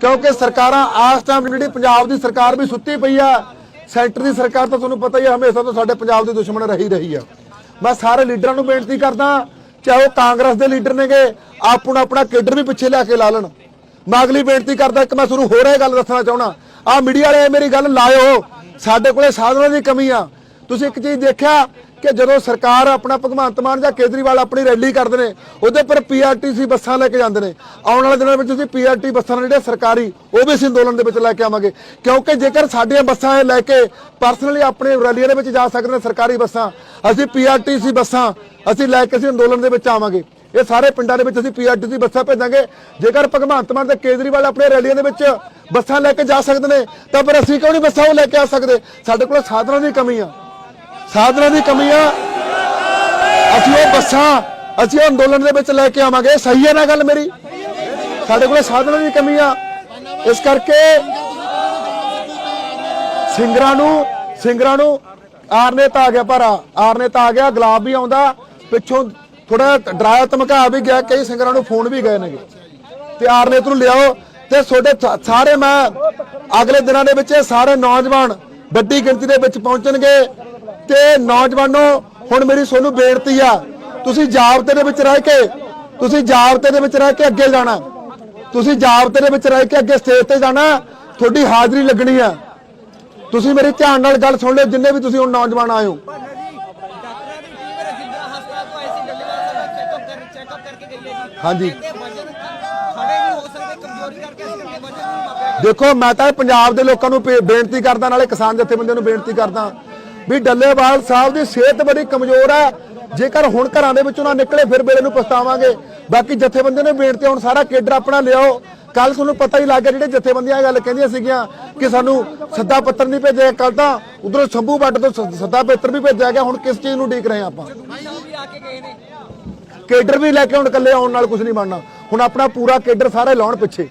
ਕਿਉਂਕਿ ਸਰਕਾਰਾਂ ਆਸ ਟਾਈਮ ਜਿਹੜੀ ਪੰਜਾਬ ਦੀ ਸਰਕਾਰ ਵੀ ਸੁੱਤੀ ਪਈ ਆ, ਸੈਂਟਰ ਦੀ ਸਰਕਾਰ ਤਾਂ ਤੁਹਾਨੂੰ ਪਤਾ ਹੀ ਆ, ਹਮੇਸ਼ਾ ਤੋਂ ਸਾਡੇ ਪੰਜਾਬ ਦੇ ਦੁਸ਼ਮਣ ਰਹੀ ਰਹੀ ਆ। ਮੈਂ ਸਾਰੇ ਲੀਡਰਾਂ ਨੂੰ ਬੇਨਤੀ ਕਰਦਾ, ਚਾਹੇ ਉਹ ਕਾਂਗਰਸ ਦੇ ਲੀਡਰ ਨੇਗੇ, ਆਪਣਾ ਆਪਣਾ ਕੇਡਰ ਵੀ ਪਿੱਛੇ ਲਿਆ ਕੇ ਲਾ ਲੈਣ। ਮੈਂ ਅਗਲੀ ਬੇਨਤੀ ਕਰਦਾ, ਇੱਕ ਮੈਂ ਤੁਹਾਨੂੰ ਹੋਰ ਇਹ ਗੱਲ ਦੱਸਣਾ ਚਾਹਣਾ ਆ ਮੀਡੀਆ ਵਾਲੇ ਮੇਰੀ ਗੱਲ ਲਾਇਓ, ਸਾਡੇ ਕੋਲੇ ਸਾਧਨਾਂ ਦੀ ਕਮੀ ਆ। ਤੁਸੀਂ ਇੱਕ ਚੀਜ਼ ਦੇਖਿਆ ਕਿ ਜਦੋਂ ਸਰਕਾਰ ਆਪਣਾ ਭਗਵੰਤ ਮਾਨ ਜਾਂ ਕੇਜਰੀਵਾਲ ਆਪਣੀ ਰੈਲੀ ਕਰਦੇ ਨੇ, ਉਹਦੇ ਪਰ ਪੀਆਰਟੀਸੀ ਬੱਸਾਂ ਲੈ ਕੇ ਜਾਂਦੇ ਨੇ। ਆਉਣ ਵਾਲੇ ਦਿਨਾਂ ਵਿੱਚ ਤੁਸੀਂ ਪੀਆਰਟੀ ਬੱਸਾਂ ਨੇ ਜਿਹੜੀਆਂ ਸਰਕਾਰੀ, ਉਹ ਵੀ ਅਸੀਂ ਅੰਦੋਲਨ ਦੇ ਵਿੱਚ ਲੈ ਕੇ ਆਵਾਂਗੇ। ਕਿਉਂਕਿ ਜੇਕਰ ਸਾਡੀਆਂ ਬੱਸਾਂ ਇਹ ਲੈ ਕੇ ਪਰਸਨਲੀ ਆਪਣੇ ਰੈਲੀਆਂ ਦੇ ਵਿੱਚ ਜਾ ਸਕਦੇ ਨੇ ਸਰਕਾਰੀ ਬੱਸਾਂ, ਅਸੀਂ ਪੀਆਰਟੀਸੀ ਬੱਸਾਂ ਅਸੀਂ ਲੈ ਕੇ ਅਸੀਂ ਅੰਦੋਲਨ ਦੇ ਵਿੱਚ ਆਵਾਂਗੇ। ਇਹ ਸਾਰੇ ਪਿੰਡਾਂ ਦੇ ਵਿੱਚ ਅਸੀਂ ਪੀਆਰਟੀਸੀ ਬੱਸਾਂ ਭੇਜਾਂਗੇ। ਜੇਕਰ ਭਗਵੰਤ ਮਾਨ ਤੇ ਕੇਜਰੀਵਾਲ ਆਪਣੇ ਰੈਲੀਆਂ ਦੇ ਵਿੱਚ ਬੱਸਾਂ ਲੈ ਕੇ ਜਾ ਸਕਦੇ ਨੇ, ਤਾਂ ਫਿਰ ਅਸੀਂ ਕਿਉਂ ਨਹੀਂ ਬੱਸਾਂ ਉਹ ਲੈ ਕੇ ਆ ਸਕਦੇ? ਸਾਡੇ ਕੋਲ ਸਾਧਨਾਂ ਦੀ ਕਮੀ ਆ। ਸਾਧਨਾਂ ਦੀ ਕਮੀ ਆ। ਅਸੀਂ ਉਹ ਬੱਸਾਂ, ਅਸੀਂ ਉਹ ਅੰਦੋਲਨ ਦੇ ਵਿੱਚ ਲੈ ਕੇ ਆਵਾਂਗੇ। ਸਹੀ ਹੈ ਨਾ ਗੱਲ ਮੇਰੀ? ਸਾਡੇ ਕੋਲ ਸਾਧਨਾਂ ਦੀ ਕਮੀ ਆ। ਇਸ ਕਰਕੇ ਸਿੰਗਰਾਂ ਨੂੰ ਸਿੰਗਰਾਂ ਨੂੰ ਆਰਨੇ ਤਾਂ ਆ ਗਿਆ ਪਰ, ਆਰਨੇ ਤਾਂ ਆ ਗਿਆ, ਗੁਲਾਬ ਵੀ ਆਉਂਦਾ। ਪਿੱਛੋਂ ਥੋੜਾ ਡਰਾਇਆ, ਧਮਕਾ ਵੀ ਗਿਆ, ਕਈ ਸਿੰਗਰਾਂ ਨੂੰ ਫੋਨ ਵੀ ਗਏ ਨੇਗੇ। ਤੇ ਆਰਨੇ ਤੋਂ ਲਿਆਓ। ਤੇ ਤੁਹਾਡੇ ਸਾਰੇ ਮੈਂ ਅਗਲੇ ਦਿਨਾਂ ਦੇ ਵਿੱਚ ਸਾਰੇ ਨੌਜਵਾਨ ਵੱਡੀ ਗਿਣਤੀ ਦੇ ਵਿੱਚ ਪਹੁੰਚਣਗੇ। ਤੇ ਨੌਜਵਾਨੋ, ਹੁਣ ਮੇਰੀ ਤੁਹਾਨੂੰ ਬੇਨਤੀ ਆ, ਤੁਸੀਂ ਜਾਬਤੇ ਦੇ ਵਿੱਚ ਰਹਿ ਕੇ, ਤੁਸੀਂ ਜਾਬਤੇ ਦੇ ਵਿੱਚ ਰਹਿ ਕੇ ਅੱਗੇ ਜਾਣਾ, ਤੁਸੀਂ ਜਾਬਤੇ ਦੇ ਵਿੱਚ ਰਹਿ ਕੇ ਅੱਗੇ ਸਟੇਜ ਤੇ ਜਾਣਾ, ਤੁਹਾਡੀ ਹਾਜ਼ਰੀ ਲੱਗਣੀ ਆ ਤੁਸੀਂ ਮੇਰੀ ਧਿਆਨ ਨਾਲ ਗੱਲ ਸੁਣ ਲਿਓ, ਜਿੰਨੇ ਵੀ ਤੁਸੀਂ ਹੁਣ ਨੌਜਵਾਨ ਆਏ ਹੋ ਹਾਂਜੀ। ਦੇਖੋ, ਮੈਂ ਤਾਂ ਪੰਜਾਬ ਦੇ ਲੋਕਾਂ ਨੂੰ ਬੇਨਤੀ ਕਰਦਾ, ਨਾਲੇ ਕਿਸਾਨ ਜਥੇਬੰਦੀਆਂ ਨੂੰ ਬੇਨਤੀ ਕਰਦਾ ਵੀ ਡੱਲੇਵਾਲ ਸਾਹਿਬ ਦੀ ਸਿਹਤ ਬੜੀ ਕਮਜ਼ੋਰ ਹੈ ਜੇਕਰ ਹੁਣ ਘਰਾਂ ਦੇ ਵਿੱਚੋਂ ਨਾ ਨਿਕਲੇ ਫਿਰ ਵੇਲੇ ਨੂੰ ਪਛਤਾਵਾਂਗੇ। ਬਾਕੀ ਜਥੇਬੰਦੀਆਂ ਨੇ ਬੇਨਤੀ ਆ, ਹੁਣ ਸਾਰਾ ਕੇਡਰ ਆਪਣਾ ਲਿਆਓ। ਕੱਲ ਤੁਹਾਨੂੰ ਪਤਾ ਹੀ ਲੱਗ ਗਿਆ ਜਿਹੜੇ ਜਥੇਬੰਦੀਆਂ ਇਹ ਗੱਲ ਕਹਿੰਦੀਆਂ ਸੀਗੀਆਂ ਕਿ ਸਾਨੂੰ ਸੱਦਾ ਪੱਤਰ ਨਹੀਂ ਭੇਜਿਆ ਕੱਲ ਤਾਂ ਉਧਰੋਂ ਸ਼ੰਭੂ ਵੱਟ ਤੋਂ ਸੱਦਾ ਪੱਤਰ ਵੀ ਭੇਜਿਆ ਗਿਆ। ਹੁਣ ਕਿਸ ਚੀਜ਼ ਨੂੰ ਡੀਕ ਰਹੇ ਆਪਾਂ? ਕੇਡਰ ਵੀ ਲੈ ਕੇ ਹੁਣ ਇਕੱਲੇ ਆਉਣ ਨਾਲ ਕੁਝ ਨਹੀਂ ਬਣਨਾ। ਹੁਣ ਆਪਣਾ ਪੂਰਾ ਕੇਡਰ ਸਾਰੇ ਲਾਉਣ ਪਿੱਛੇ।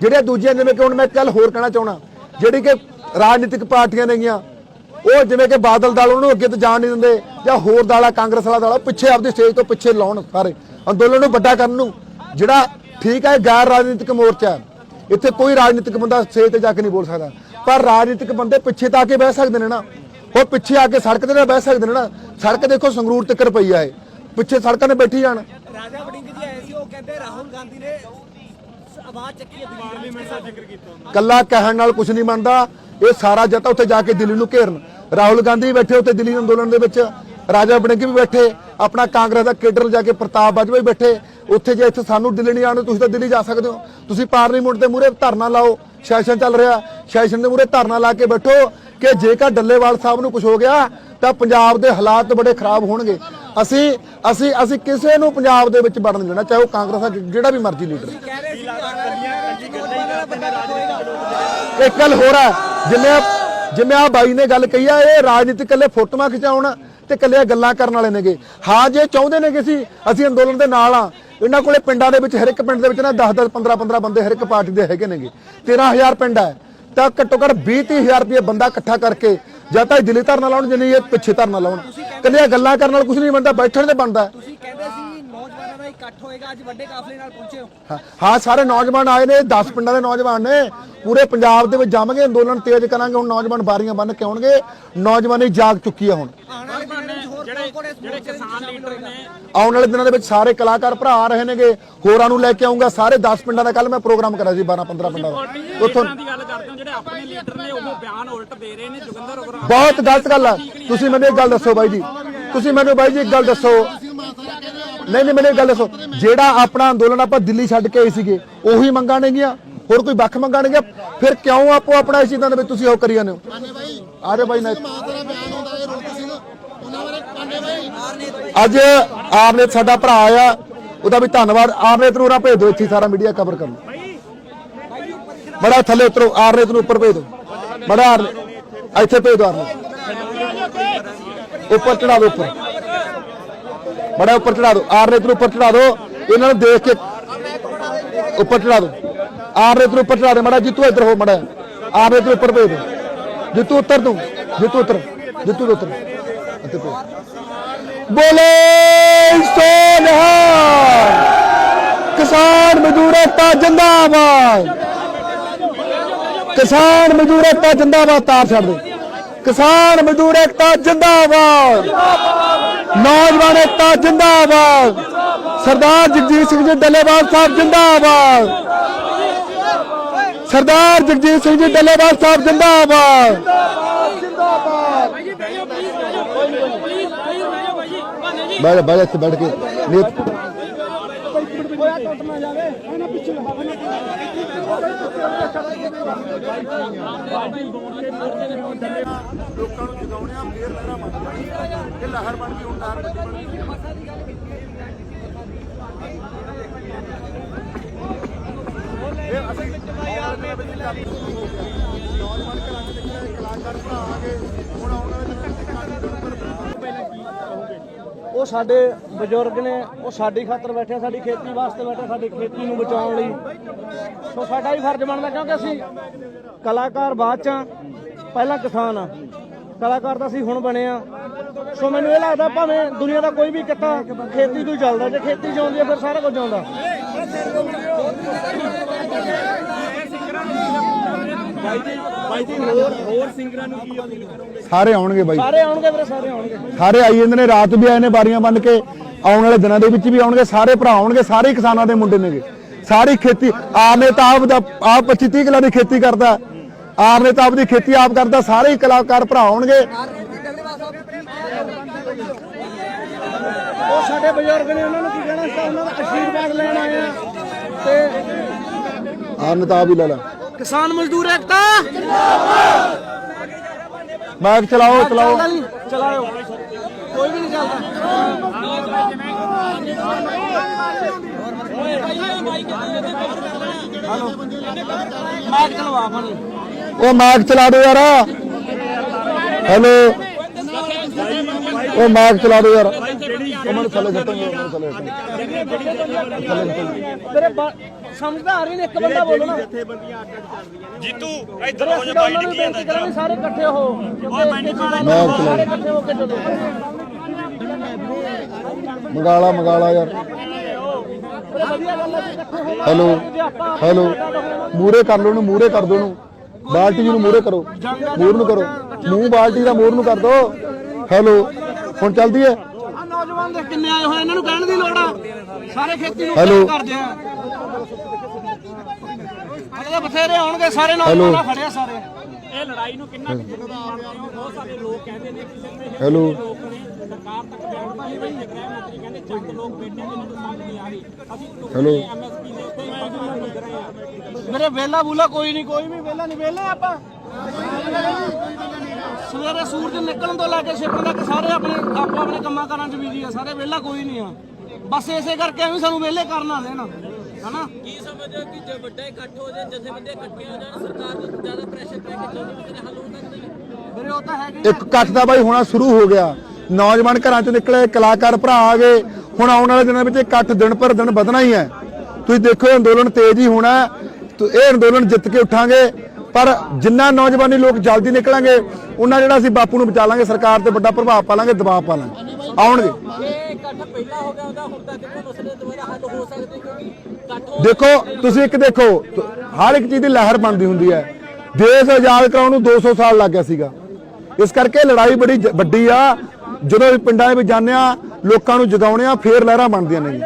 ਜਿਹੜੀਆਂ ਦੂਜੀਆਂ ਜਿਵੇਂ ਕਿ ਹੁਣ ਮੈਂ ਇੱਕ ਗੱਲ ਹੋਰ ਕਹਿਣਾ ਚਾਹਣਾ ਜਿਹੜੀ ਕਿ ਰਾਜਨੀਤਿਕ ਪਾਰਟੀਆਂ ਨੇਗੀਆਂ ਉਹ ਜਿਵੇਂ ਕਿ ਬਾਦਲ ਦਲ ਉਹਨੂੰ ਅੱਗੇ ਤੇ ਜਾਣ ਨਹੀਂ ਦਿੰਦੇ ਜਾਂ ਹੋਰ ਦਲ ਆ ਕਾਂਗਰਸ ਵਾਲਾ ਦਲ, ਪਿੱਛੇ ਆਪਦੀ ਸਟੇਜ ਤੋਂ ਪਿੱਛੇ ਲਾਉਣ ਸਾਰੇ। ਅੰਦੋਲਨ ਨੂੰ ਵੱਡਾ ਕਰਨ ਨੂੰ ਜਿਹੜਾ ਠੀਕ ਹੈ, ਗੈਰ ਰਾਜਨੀਤਿਕ ਮੋਰਚਾ ਇੱਥੇ ਕੋਈ ਰਾਜਨੀਤਿਕ ਬੰਦਾ ਸਟੇਜ ਤੇ ਜਾ ਕੇ ਨਹੀਂ ਬੋਲ ਸਕਦਾ। ਪਰ ਰਾਜਨੀਤਿਕ ਬੰਦੇ ਪਿੱਛੇ ਤਾਂ ਆ ਕੇ ਬਹਿ ਸਕਦੇ ਨੇ ਨਾ। ਉਹ ਪਿੱਛੇ ਆ ਕੇ ਸੜਕ ਤੇ ਨਾ ਬਹਿ ਸਕਦੇ ਨੇ ਨਾ। ਸੜਕ ਦੇਖੋ, ਸੰਗਰੂਰ ਤੱਕ ਪਈ ਆ ਪਿੱਛੇ ਸੜਕਾਂ ਤੇ ਬੈਠੀ ਜਾਣ। ਰਾਜਾ ਵੜਿੰਗ ਜੀ ਆਏ ਸੀ, ਉਹ ਕਹਿੰਦੇ ਰਾਹੁਲ ਗਾਂਧੀ ਨੇ ਆਵਾਜ਼ ਚੱਕੀ ਹੈ ਪਾਰਲੀਮੈਂਟ ਦਾ ਜ਼ਿਕਰ ਕੀਤਾ ਕੱਲਾ ਕਹਿਣ ਨਾਲ ਕੁਝ ਨਹੀਂ ਬਣਦਾ ਇਹ ਸਾਰਾ ਜੱਤਾ ਉੱਥੇ ਜਾ ਕੇ ਦਿੱਲੀ ਨੂੰ ਘੇਰਨ। ਰਾਹੁਲ ਗਾਂਧੀ ਬੈਠੇ ਉੱਥੇ ਦਿੱਲੀ ਅੰਦੋਲਨ ਦੇ ਵਿੱਚ। ਰਾਜਾ ਵੜਿੰਗ ਵੀ ਬੈਠੇ। ਆਪਣਾ ਕਾਂਗਰਸ ਦਾ ਕੇਡਰ ਜਾ ਕੇ ਪ੍ਰਤਾਪ ਬਾਜਵਾ ਵੀ ਬੈਠੇ। ਉੱਥੇ ਜੇ ਇੱਥੇ ਸਾਨੂੰ ਦਿੱਲੀ ਨਹੀਂ ਆਉਣਾ ਤੁਸੀਂ ਤਾਂ ਦਿੱਲੀ ਜਾ ਸਕਦੇ ਹੋ। ਤੁਸੀਂ ਪਾਰਲੀਮੈਂਟ ਦੇ ਮੂਹਰੇ ਧਰਨਾ ਲਾਓ। ਸੈਸ਼ਨ ਚੱਲ ਰਿਹਾ। ਸੈਸ਼ਨ ਦੇ ਮੂਹਰੇ ਧਰਨਾ ਲਾ ਕੇ ਬੈਠੋ ਕਿ ਜੇਕਰ ਡੱਲੇਵਾਲ ਸਾਹਿਬ ਨੂੰ ਕੁਝ ਹੋ ਗਿਆ ਤਾਂ ਪੰਜਾਬ ਦੇ ਹਾਲਾਤ ਬੜੇ ਖਰਾਬ ਹੋਣਗੇ। ਅਸੀਂ ਅਸੀਂ ਅਸੀਂ ਕਿਸੇ ਨੂੰ ਪੰਜਾਬ ਦੇ ਵਿੱਚ ਵੜਨ ਨਹੀਂ ਦੇਣਾ ਚਾਹੇ ਉਹ ਕਾਂਗਰਸ ਦਾ ਜਿਹੜਾ ਵੀ ਮਰਜ਼ੀ ਲੀਡਰ। ਇੱਕ ਗੱਲ ਹੋਰ ਹੈ ਜਿਵੇਂ ਆ- ਜਿਵੇਂ ਆ ਬਾਈ ਨੇ ਗੱਲ ਕਹੀ ਆ ਇਹ ਰਾਜਨੀਤਿਕ ਕੱਲੇ ਫੋਟੋਆਂ ਖਿਚਾਉਣ ਤੇ ਕੱਲੇ ਗੱਲਾਂ ਕਰਨ ਵਾਲੇ ਨੇਗੇ। ਹਾਂ ਜੇ ਚਾਹੁੰਦੇ ਨੇ ਕਿ ਅਸੀਂ ਅਸੀਂ ਅੰਦੋਲਨ ਦੇ ਨਾਲ ਆ ਇਹਨਾਂ ਕੋਲੇ ਪਿੰਡਾਂ ਦੇ ਵਿੱਚ ਹਰ ਇੱਕ ਪਿੰਡ ਦੇ ਵਿੱਚ ਨਾ 10 10 15 15 ਬੰਦੇ ਹਰ ਇੱਕ ਪਾਰਟੀ ਦੇ ਹੈਗੇ ਨੇਗੇ। 13000 ਪਿੰਡ ਹੈ। ਤਾਂ ਘੱਟੋ ਘੱਟ 20 30000 ਰੁਪਏ ਬੰਦਾ ਇਕੱਠਾ ਕਰਕੇ ਜਾਂ ਤਾਂ ਇਹ ਦਿੱਲੀ ਧਰਨਾ ਲਾਉਣ ਜਿੰਨੀ ਇਹ ਪਿੱਛੇ ਧਰਨਾ ਲਾਉਣ। ਕੱਲੀਆਂ ਗੱਲਾਂ ਕਰਨ ਨਾਲ ਕੁਝ ਨਹੀਂ ਬਣਦਾ ਬੈਠਣ ਤੇ ਬਣਦਾ। ਤੁਸੀਂ ਕਹਿੰਦੇ ਸੀ ਇਕੱਠ ਹੋਏਗਾ ਅੱਜ ਵੱਡੇ ਕਾਫਲੇ ਨਾਲ ਪਹੁੰਚੇ ਹੋ। ਹਾਂ- ਹਾਂ ਸਾਰੇ ਨੌਜਵਾਨ ਆਏ ਨੇ 10 ਪਿੰਡਾਂ ਦੇ ਨੌਜਵਾਨ ਨੇ। ਪੂਰੇ ਪੰਜਾਬ ਦੇ ਵਿੱਚ ਜਾਵਾਂਗੇ ਅੰਦੋਲਨ ਤੇਜ਼ ਕਰਾਂਗੇ ਹੁਣ ਨੌਜਵਾਨ ਬਾਰੀਆਂ ਬੰਨ ਕੇ ਆਉਣਗੇ। ਨੌਜਵਾਨੀ ਜਾਗ ਚੁੱਕੀ ਆ ਹੁਣ। ਆਉਣ ਵਾਲੇ ਦਿਨਾਂ ਦੇ ਵਿੱਚ ਹੋਰ ਕੌਣ ਕੌਣ ਇਸ ਮੋਰਚੇ ਦੇ ਵਿੱਚ ਸ਼ਾਮਿਲ ਹੋਏਗਾ? ਆਉਣ ਵਾਲੇ ਦਿਨਾਂ ਦੇ ਵਿੱਚ ਸਾਰੇ ਕਲਾਕਾਰ ਭਰਾ ਆ ਰਹੇ ਨੇਗੇ। ਹੋਰਾਂ ਨੂੰ ਲੈ ਕੇ ਆਉਂਗਾ ਸਾਰੇ 10 ਪਿੰਡਾਂ ਦਾ ਕੱਲ ਮੈਂ ਪ੍ਰੋਗਰਾਮ ਕਰਿਆ ਸੀ 12 15 ਪਿੰਡਾਂ ਦਾ। ਉੱਥੋਂ ਦੀ ਗੱਲ ਕਰਦੇ ਹੋ ਜਿਹੜੇ ਆਪਣੇ ਲੀਡਰ ਨੇ ਉਹ ਬਿਆਨ ਉਲਟ ਦੇ ਰਹੇ ਨੇ ਜੋਗਿੰਦਰ ਉਗਰਾ ਬਹੁਤ ਗਲਤ ਗੱਲ ਆ। ਤੁਸੀਂ ਮੈਨੂੰ ਇੱਕ ਗੱਲ ਦੱਸੋ ਬਾਈ ਜੀ। ਤੁਸੀਂ ਮੈਨੂੰ ਬਾਈ ਜੀ ਇੱਕ ਗੱਲ ਦੱਸੋ। ਨਹੀਂ ਨਹੀਂ ਮੈਨੂੰ ਗੱਲ ਦੱਸੋ। ਜਿਹੜਾ ਆਪਣਾ ਅੰਦੋਲਨ ਆਪਾਂ ਦਿੱਲੀ ਛੱਡ ਕੇ ਆਏ ਸੀਗੇ ਉਹੀ ਮੰਗਾਂ ਨੇਗੀਆਂ ਹੋਰ ਕੋਈ ਵੱਖ ਮੰਗਾਂ ਨੇਗੀਆਂ ਫਿਰ ਕਿਉਂ ਆਪੋ ਆਪਣਾ ਇਸ ਚੀਜ਼ਾਂ ਦੇ ਵਿੱਚ ਤੁਸੀਂ ਉਹ ਕਰੀ ਜਾਂਦੇ ਹੋ? ਆ ਜਾ ਬਾਈ ਨਾ। ਅੱਜ ਆਰਨੇਤ ਸਾਡਾ ਭਰਾ ਆ ਉਹਦਾ ਵੀ ਧੰਨਵਾਦ। ਆਰਨੇਤ ਨੂੰ ਉਰਾ ਭੇਜ ਦਿਓ ਇੱਥੇ ਸਾਰਾ ਮੀਡੀਆ ਕਵਰ ਕਰਨ। ਬੜਾ ਥੱਲੇ ਉਤਰੋ ਆਰਨੇਤ ਨੂੰ ਉੱਪਰ ਭੇਜ। ਦਿਓ ਬੜਾ ਆਰਨੇਤ ਇੱਥੇ ਭੇਜ ਦਿਓ ਆਰਨੇਤ ਉੱਪਰ ਚੜਾ ਦਿਓ ਉੱਪਰ। ਬੜਾ ਉੱਪਰ ਚੜਾ ਦਿਓ ਆਰਨੇਤ ਨੂੰ ਉੱਪਰ ਚੜਾ ਦਿਓ ਇਹਨਾਂ ਨੂੰ ਦੇਖ ਕੇ ਉੱਪਰ ਚੜਾ ਦਿਓ ਆਰਨੇਤ ਨੂੰ ਉੱਪਰ ਚੜਾ ਦੇ, ਮੜਾ ਜਿੱਤੂ ਇੱਧਰ ਹੋ, ਮੜਾ। ਆਰਨੇਤ ਨੂੰ ਉੱਪਰ ਭੇਜ ਦਿਓ ਜਿੱਤੂ ਉੱਤਰ ਤੂੰ, ਜਿੱਤੂ ਉੱਤਰ ਜਿੱਤੂ ਉੱਤਰ। ਇੱਥੇ ਭੇਜ। ਬੋਲੇ ਸੋਨਹਾ। ਕਿਸਾਨ ਮਜ਼ਦੂਰ ਏਕਤਾ ਜਿੰਦਾਬਾਦ। ਕਿਸਾਨ ਮਜ਼ਦੂਰ ਏਕਤਾ ਜਿੰਦਾਬਾਦ, ਤਾਰ ਛੱਡ ਦੇ। ਕਿਸਾਨ ਮਜ਼ਦੂਰ ਏਕਤਾ ਜਿੰਦਾਬਾਦ। ਨੌਜਵਾਨ ਏਕਤਾ ਜਿੰਦਾਬਾਦ। ਸਰਦਾਰ ਜਗਜੀਤ ਸਿੰਘ ਜੀ ਡੱਲੇਵਾਲ ਸਾਹਿਬ ਜਿੰਦਾਬਾਦ। ਸਰਦਾਰ ਜਗਜੀਤ ਸਿੰਘ ਜੀ ਡੱਲੇਵਾਲ ਸਾਹਿਬ ਜਿੰਦਾਬਾਦ। ਬੈਠ ਬੈਠ ਇੱਥੇ ਬੈਠ ਕੇ। ਨੀਤ ਲੋਕਾਂ ਨੂੰ ਜਗਾਉਣੇ ਆ ਫੇਰ ਲਹਿਰਾਂ ਬਣ ਇਹ ਲਹਿਰ ਬਣ ਗਈ, ਹੁਣ ਲਹਿਰ ਬਣ ਗਈ ਇਹ ਅਸੀਂ ਨੌਜਵਾਨ ਦੇ ਵਿੱਚ ਕਾਫੀ ਨੌਜਵਾਨ ਕਲਾਕਾਰ ਭਰਾ ਆ ਗਏ। ਹੁਣ ਆਉਣ ਵਾਲੇ ਦਿਨਾਂ ਚ ਕਾਫੀ ਉਹ ਸਾਡੇ ਬਜ਼ੁਰਗ ਨੇ, ਉਹ ਸਾਡੀ ਖਾਤਰ ਬੈਠੇ ਸਾਡੀ ਖੇਤੀ ਵਾਸਤੇ ਬੈਠੇ ਸਾਡੀ ਖੇਤੀ ਨੂੰ ਬਚਾਉਣ ਲਈ। ਸੋ ਸਾਡਾ ਵੀ ਫਰਜ਼ ਬਣਦਾ, ਕਿਉਂਕਿ ਅਸੀਂ ਕਲਾਕਾਰ ਬਾਅਦ ਚ ਪਹਿਲਾਂ ਕਿਸਾਨ ਆ। ਕਲਾਕਾਰ ਤਾਂ ਅਸੀਂ ਹੁਣ ਬਣੇ ਆ। ਸੋ ਮੈਨੂੰ ਇਹ ਲੱਗਦਾ ਭਾਵੇਂ ਦੁਨੀਆ ਦਾ ਕੋਈ ਵੀ ਕਿੱਤਾ ਖੇਤੀ ਤੋਂ ਚੱਲਦਾ, ਜੇ ਖੇਤੀ ਚਾਉਂਦੀ ਹੈ ਫਿਰ ਸਾਰਾ ਕੁਝ ਆਉਂਦਾ। ਬਾਈ ਜੀ ਹੋਰ ਹੋਰ ਸਿੰਗਰਾਂ ਨੂੰ ਕੀ ਅਪੀਲ ਕਰੋਗੇ? ਸਾਰੇ ਆਉਣਗੇ ਬਾਈ। ਸਾਰੇ ਆਉਣਗੇ ਵੀਰੇ ਸਾਰੇ ਆਉਣਗੇ। ਸਾਰੇ ਆਈ ਜਾਂਦੇ ਨੇ ਰਾਤ ਵੀ ਆਏ ਨੇ ਬਾਰੀਆਂ ਬੰਨ ਕੇ ਆਉਣ ਵਾਲੇ ਦਿਨਾਂ ਦੇ ਵਿੱਚ ਵੀ ਆਉਣਗੇ ਸਾਰੇ ਭਰਾ ਆਉਣਗੇ ਸਾਰੇ ਕਿਸਾਨਾਂ ਦੇ ਮੁੰਡੇ ਨੇਗੇ। ਸਾਰੀ ਖੇਤੀ ਆਪ ਨੇ ਤਾਂ ਆਪ ਦਾ ਆਪ 25 30 ਕਿੱਲਾ ਦੀ ਖੇਤੀ ਕਰਦਾ। ਆਪ ਨੇ ਤਾਂ ਆਪਦੀ ਖੇਤੀ ਆਪ ਕਰਦਾ ਸਾਰੇ ਹੀ ਕਲਾਕਾਰ ਭਰਾ ਆਉਣਗੇ। ਉਹ ਸਾਡੇ ਬਜ਼ੁਰਗ ਨੇ ਉਹਨਾਂ ਨੂੰ ਕੀ ਕਹਿਣਾ? ਸੀ ਉਹਨਾਂ ਦਾ ਆਸ਼ੀਰਵਾਦ ਲੈਣ ਆਏ ਆ। ਤੇ ਆਪ ਨੇ ਤਾਂ ਆਪ ਹੀ ਲੈ ਲਾ। ਕਿਸਾਨ ਮਜ਼ਦੂਰ ਏਕਤਾ ਮਾਈਕ ਚਲਾਓ ਚਲਾਓ। ਚਲਾਓ। ਕੋਈ ਵੀ ਨਹੀਂ ਚੱਲਦਾ। ਹਲੋ। ਮਾਈਕ ਚਲਵਾ ਬਣੀ ਉਹ ਮਾਈਕ ਚਲਾ ਦਿਓ ਯਾਰ। ਹੈਲੋ। ਉਹ ਮਾਈਕ ਚਲਾ ਦਿਓ ਯਾਰ। ਉਹ ਮੈਨੂੰ ਥੱਲੇ ਸੱਟਣਗੇ ਮੈਨੂੰ ਥੱਲੇ ਸੱਟਣਗੇ ਤੇਰੇ ਸਮਝਦਾ ਆ ਰਹੀ ਨੇ ਇੱਕ ਬੰਦਾ ਬੋਲਣਾ ਜੀਤੂ ਇੱਧਰ ਹੋ ਜਾ ਬਾਈ ਨੇ ਕੀ ਜਾਂਦਾ ਸਾਰੇ ਇਕੱਠੇ ਹੋ। ਓਏ ਸਾਰੇ ਇਕੱਠੇ ਹੋ ਕੇ ਚੱਲੋ। ਮੰਗਾਲਾ ਮੰਗਾਲਾ ਯਾਰ। Hello hello. ਮੂਰੇ ਕਰ ਲਓ ਉਹਨੂੰ ਮੂਰੇ ਕਰ ਦੋ ਉਹਨੂੰ। ਬਾਲਟੀ ਜੀ ਨੂੰ ਮੂਰੇ ਕਰੋ। ਮੂਰ ਨੂੰ ਕਰੋ। ਮੂੰਹ ਬਾਲਟੀ ਦਾ ਮੂਰ ਨੂੰ ਕਰ ਦੋ। ਹੈਲੋ ਹੁਣ ਚੱਲਦੀ ਹੈ। ਆ ਨੌਜਵਾਨ ਦੇ ਕਿੰਨੇ ਆਏ ਹੋਏ ਇਹਨਾਂ ਨੂੰ ਕਹਿਣ ਦੀ ਲੋੜ ਆ। ਸਾਰੇ ਖੇਤੀ ਨੂੰ ਕਰਦੇ ਆ। ਅਗਲੇ ਬਥੇਰੇ ਆਉਣਗੇ ਸਾਰੇ ਨੌਜਵਾਨ ਆ ਖੜੇ ਆ ਸਾਰੇ। ਇਹ ਲੜਾਈ ਨੂੰ ਕਿੰਨਾ ਕੁ ਜ਼ਰੂਰੀ ਮੰਨਦੇ ਹੋ? ਬਹੁਤ ਸਾਰੇ ਲੋਕ ਕਹਿੰਦੇ ਨੇ ਕਿ ਸਿਰਫ ਹੈਲੋ। ਲੋਕ ਨੇ ਸਰਕਾਰ ਤੱਕ ਬਿਆਨ ਪਾਏ ਹੋਏ ਨੇ ਗ੍ਰਹਿ ਮੰਤਰੀ ਕਹਿੰਦੇ ਜੰਗ ਲੋਕ ਬੈਠੇ ਨੇ ਇਹਨਾਂ ਨੂੰ ਸਮਝ ਨਹੀਂ ਆ ਰਹੀ। ਅਸੀਂ ਹੈਲੋ। ਐਮਐਸਪੀ ਦੇ ਉੱਤੇ ਹੀ ਗੁਜ਼ਰ ਰਹੇ ਹਾਂ। ਮੇਰੇ ਵੇਲਾ ਬੂਲਾ ਕੋਈ ਨਹੀਂ ਕੋਈ ਵੀ ਵੇਲਾ ਨਹੀਂ ਵੇਲੇ ਆਪਾਂ। ਸਵੇਰੇ ਸੂਰਜ ਨਿਕਲਣ ਤੋਂ ਲੈ ਕੇ ਛਿਪਣ ਤੱਕ ਸਾਰੇ ਆਪਣੇ ਆਪੋ ਆਪਣੇ ਕੰਮਾਂ ਕਾਰਾਂ 'ਚ ਬਿਜ਼ੀ ਆ ਸਾਰੇ ਵੇਲਾ ਕੋਈ ਨਹੀਂ ਆ। ਬਸ ਇਸੇ ਕਰਕੇ ਐਵੇਂ ਸਾਨੂੰ ਵੇਲੇ ਕਰਨਾ ਦੇਣਾ। ਹਨਾ? ਕੀ ਸਮਝਦੇ ਹੋ ਕਿ ਜੇ ਵੱਡਾ ਇਕੱਠ ਹੋ ਜਾਏ ਜਥੇਬੰਦੀਆਂ ਇਕੱਠੀਆਂ ਹੋ ਜਾਣ ਸਰਕਾਰ ਨੂੰ ਜ਼ਿਆਦਾ ਪ੍ਰੈਸ਼ਰ ਪੈ ਕੇ ਜਲਦੀ ਕਿਤੇ ਹੱਲ ਹੋ ਸਕਦੇ ਨੇ ਵੀਰੇ ਉਹ ਤਾਂ ਹੈਗੇ ਇੱਕ ਇਕੱਠ ਦਾ ਬਾਈ ਹੋਣਾ ਸ਼ੁਰੂ ਹੋ ਗਿਆ। ਨੌਜਵਾਨ ਘਰਾਂ ਚੋਂ ਨਿਕਲੇ ਕਲਾਕਾਰ ਭਰਾ ਆ ਗਏ। ਹੁਣ ਆਉਣ ਵਾਲੇ ਦਿਨਾਂ ਵਿੱਚ ਇਕੱਠ ਦਿਨ ਪਰ ਦਿਨ ਵਧਣਾ ਹੀ ਹੈ। ਤੁਸੀਂ ਦੇਖੋ ਇਹ ਅੰਦੋਲਨ ਤੇਜ਼ ਹੀ ਹੋਣਾ ਇਹ ਅੰਦੋਲਨ ਜਿੱਤ ਕੇ ਉਠਾਂਗੇ। ਪਰ ਜਿੰਨਾ ਨੌਜਵਾਨੀ ਲੋਕ ਜਲਦੀ ਨਿਕਲਾਂਗੇ ਉਹਨਾਂ ਜਿਹੜਾ ਅਸੀਂ ਬਾਪੂ ਨੂੰ ਬਚਾ ਲਾਂਗੇ ਸਰਕਾਰ ਤੇ ਵੱਡਾ ਪ੍ਰਭਾਵ ਪਾ ਲਾਂਗੇ ਦਬਾਅ ਪਾ ਲਾਂਗੇ ਆਉਣਗੇ। ਇਕੱਠ ਪਹਿਲਾਂ ਹੋ ਗਿਆ ਉਹਦਾ ਹੁਣ ਤੱਕ ਕੋਈ ਮਸਲੇ ਦੁਬਾਰਾ ਹੱਲ ਹੋ ਸਕਦੇ ਕਿਉਂਕਿ ਇਕੱਠ ਹੋ ਦੇਖੋ ਤੁਸੀਂ ਇੱਕ ਦੇਖੋ ਹਰ ਇੱਕ ਚੀਜ਼ ਦੀ ਲਹਿਰ ਬਣਦੀ ਹੁੰਦੀ ਹੈ। ਦੇਸ਼ ਆਜ਼ਾਦ ਕਰਾਉਣ ਨੂੰ 200 ਸਾਲ ਲੱਗ ਗਿਆ ਸੀਗਾ। ਇਸ ਕਰਕੇ ਲੜਾਈ ਬੜੀ ਵੱਡੀ ਆ। ਜਦੋਂ ਅਸੀਂ ਪਿੰਡਾਂ ਦੇ ਵਿੱਚ ਜਾਂਦੇ ਆ ਲੋਕਾਂ ਨੂੰ ਜਗਾਉਣੇ ਆ ਫੇਰ ਲਹਿਰਾਂ ਬਣਦੀਆਂ ਨੇ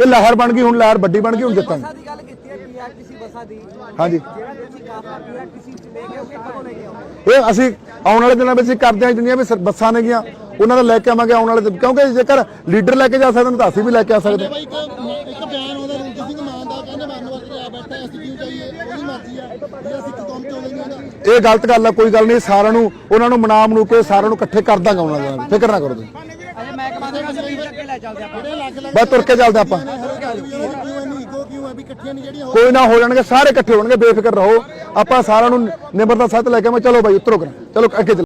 ਇਹ ਲਹਿਰ ਬਣ ਗਈ ਹੁਣ ਲਹਿਰ ਵੱਡੀ ਬਣ ਗਈ ਹੁਣ ਜਿੱਤਾਂਗੇ। ਦੀ ਗੱਲ ਕੀਤੀ ਹੈ ਪੀਆਰਟੀਸੀ ਬੱਸਾਂ ਦੀ। ਹਾਂਜੀ। ਜਿਹੜਾ ਤੁਸੀਂ ਕਾਫਾ ਪੀਆਰਟੀਸੀ ਚ ਲੈ ਕੇ ਆਓਗੇ ਕਦੋਂ ਲੈ ਕੇ ਆਓਗੇ? ਇਹ ਅਸੀਂ ਆਉਣ ਵਾਲੇ ਦਿਨਾਂ ਵਿੱਚ ਅਸੀਂ ਕਰਦੇ ਹਾਂ ਜਿੰਨੀਆਂ ਵੀ ਬੱਸਾਂ ਨੇਗੀਆਂ। ਉਹਨਾਂ ਦਾ ਲੈ ਕੇ ਆਵਾਂਗੇ ਆਉਣ ਵਾਲੇ ਕਿਉਂਕਿ ਜੇਕਰ ਲੀਡਰ ਲੈ ਕੇ ਜਾ ਸਕਦੇ ਨੇ ਤਾਂ ਅਸੀਂ ਵੀ ਲੈ ਕੇ ਆ ਸਕਦੇ। ਹਾਂ ਬਾਈ ਇੱਕ ਇੱਕ ਬਿਆਨ ਉਹਦਾ ਰਣਜੀਤ ਸਿੰਘ ਮਾਨ ਦਾ ਕਹਿੰਦੇ ਮਰਨ ਵਾਸਤੇ ਆ ਬੈਠਾ ਅਸੀਂ ਕਿਉਂ ਚਾਹੀਏ ਉਹਦੀ ਮਰਜ਼ੀ ਆ। ਜੇ ਅਸੀਂ ਕਦਮ ਚਾਹੁੰਦੇ ਨਹੀਂ ਉਹਦਾ। ਇਹ ਗਲਤ ਗੱਲ ਆ ਕੋਈ ਗੱਲ ਨਹੀਂ ਸਾਰਿਆਂ ਨੂੰ ਉਹਨਾਂ ਨੂੰ ਮਨਾ ਮਨੂ ਕੇ ਸਾਰਿਆਂ ਨੂੰ ਇਕੱਠੇ ਕਰ ਦਾਂਗਾ ਉਹਨਾਂ ਨਾਲ ਫਿਕਰ ਨਾ ਕਰੋ ਤੁਸੀਂ। ਅਜੇ ਮੈਂ ਕਮਾਂਦੇ ਨਾਲ ਸਪੀਚ ਅੱਗੇ ਲੈ ਚੱਲਦੇ ਆਪਾਂ। ਜਿਹੜੇ ਲੱਗ ਲੱਗ ਬਸ ਤੁਰ ਕੇ ਚੱਲਦੇ ਆਪਾਂ। ਕੋਈ ਨਾ ਹੋ ਜਾਣਗੇ ਸਾਰੇ ਇਕੱਠੇ ਹੋਣਗੇ ਬੇਫਿਕਰ ਰਹੋ। ਆਪਾਂ ਸਾਰਿਆਂ ਨੂੰ ਨਿਮਰਤਾ ਸੱਤ ਲੈ ਕੇ ਮੈਂ ਚਲੋ ਬਾਈ ਉਤਰੋ ਕਰਾਂ ਚਲੋ ਅੱਗੇ।